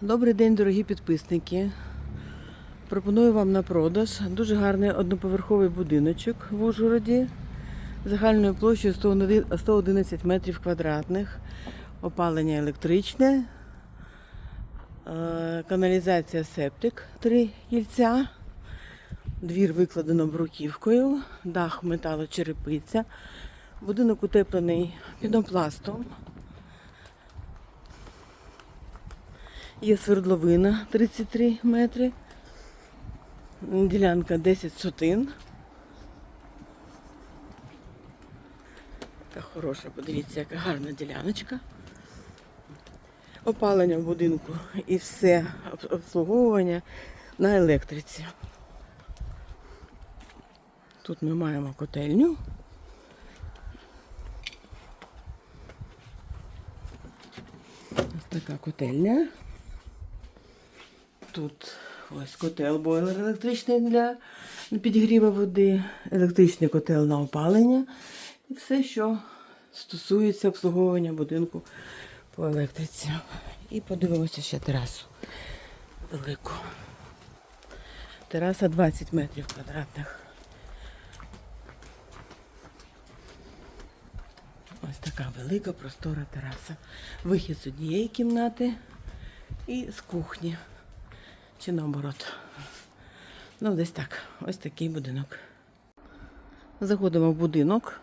Добрий день, дорогі підписники. Пропоную вам на продаж дуже гарний одноповерховий будиночок в Ужгороді загальною площею 111 метрів квадратних, опалення електричне, е, каналізація септик, три кільця, двір викладено бруківкою, дах металочерепиця, будинок утеплений пінопластом. Є свердловина 33 метри. Ділянка 10 сотин. Така хороша, подивіться, яка гарна діляночка. Опалення в будинку і все обслуговування на електриці. Тут ми маємо котельню. Ось така котельня. Тут ось котел бойлер електричний для підігріву води, електричний котел на опалення і все, що стосується обслуговування будинку по електриці. І подивимося ще терасу велику. Тераса 20 метрів квадратних. Ось така велика простора тераса. Вихід з однієї кімнати і з кухні. Чи наоборот. Ну, десь так. Ось такий будинок. Заходимо в будинок.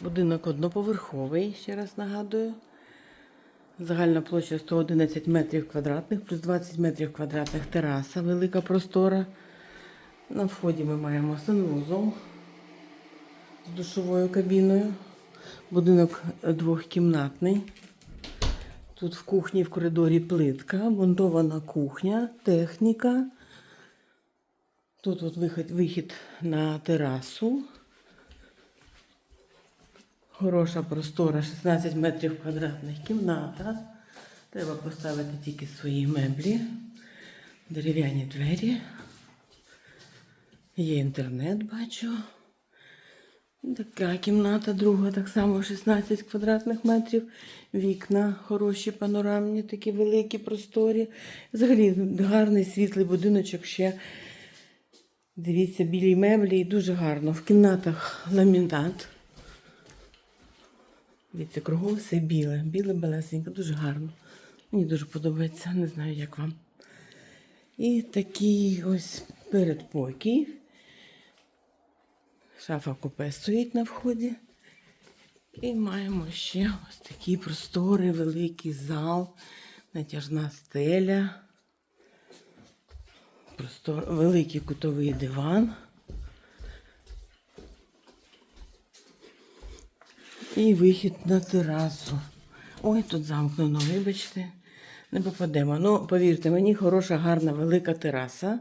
Будинок одноповерховий, ще раз нагадую. Загальна площа 111 метрів квадратних, плюс 20 метрів квадратних тераса, велика простора. На вході ми маємо санвузол з душовою кабіною. Будинок двохкімнатний. Тут в кухні в коридорі плитка, монтована кухня, техніка. Тут от вихід, вихід на терасу. Хороша простора, 16 метрів квадратних кімната. Треба поставити тільки свої меблі, дерев'яні двері. Є інтернет, бачу. Така кімната, друга, так само 16 квадратних метрів. Вікна хороші, панорамні, такі великі, просторі. Взагалі гарний світлий будиночок ще. Дивіться, білі меблі і дуже гарно. В кімнатах ламінат. Дивіться, кругом все біле. Біле белесеньке, дуже гарно. Мені дуже подобається, не знаю, як вам. І такий ось передпокій. Шафа купе стоїть на вході. І маємо ще ось такі простори, великий зал, натяжна стеля, простор, великий кутовий диван. І вихід на терасу. Ой, тут замкнено, вибачте, не попадемо. Ну, повірте, мені хороша, гарна, велика тераса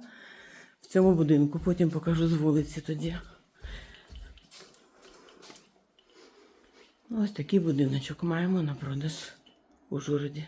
в цьому будинку. Потім покажу з вулиці тоді. Ось такий будиночок маємо на продаж у Журоді.